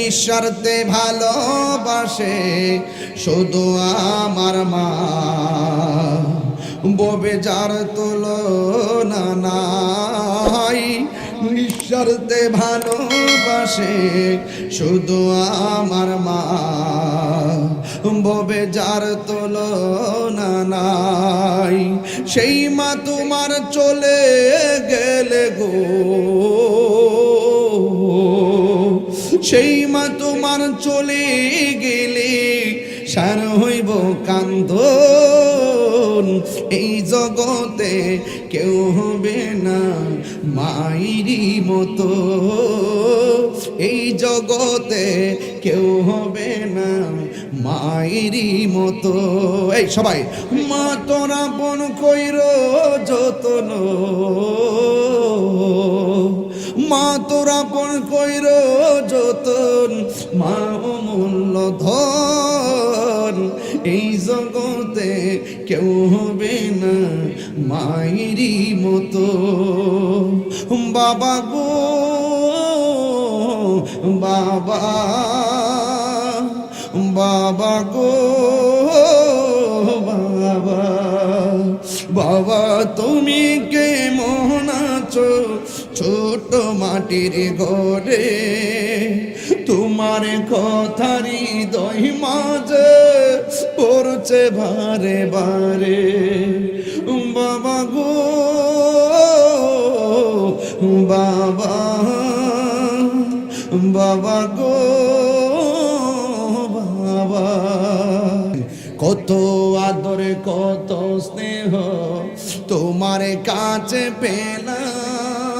নিঃস্বার্থে ভালোবাসে শুধু আমার মা। ববে যার তুলনা নাই নিঃস্বার্থে ভালোবাসে শুধু আমার মা। ববে যার তুলনা নাই, সেই মা তোমার চলে গেলে গো। সেই মা তোমার চলে গেলে, সার হইব কান্দ এই জগতে কেউ হবে না মাইরি মতো। এই জগতে কেউ হবে না মাইরি মতো। এই সবাই, মা তোরা বন কইর যতন। তোরা পন কইর যতন? মা অমূল্য ধন। এই জগতে কেউ হবে না মায়েরই মতো। বাবা গো, বাবা বাবা গো, বাবা বাবা, তুমি কে মোহন আছো? ছোট মাটির ঘরে তোমার কথারি দই মাঝে পড়ছে বারে বারে। বাবা গো, বাবা বাবা গো, বাবা। কত আদরে, কত স্নেহ তোমার কাছে পেলাম।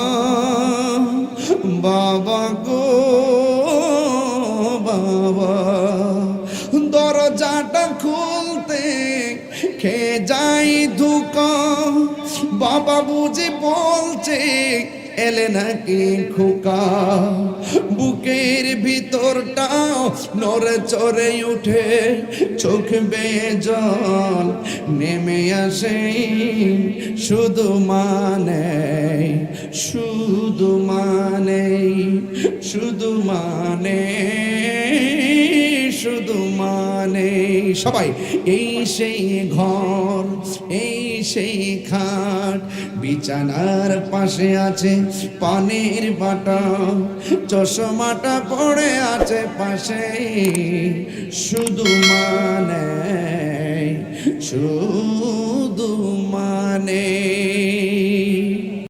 যাই ধুকা বাবা বুঝে বলছে, এলে নাকি খোকা। বুকের ভিতরটাও নড়ে চড়ে উঠে, চোখ বেয়ে জল নেমে আসে। শুধু মানে শুধু মানে শুধু মানে। মানে সবাই, এই সেই ঘর, এই সেই খাট, বিছানার পাশে আছে পানির বাটা চশমাটা পড়ে আছে পাশে। শুধু মানে শুধু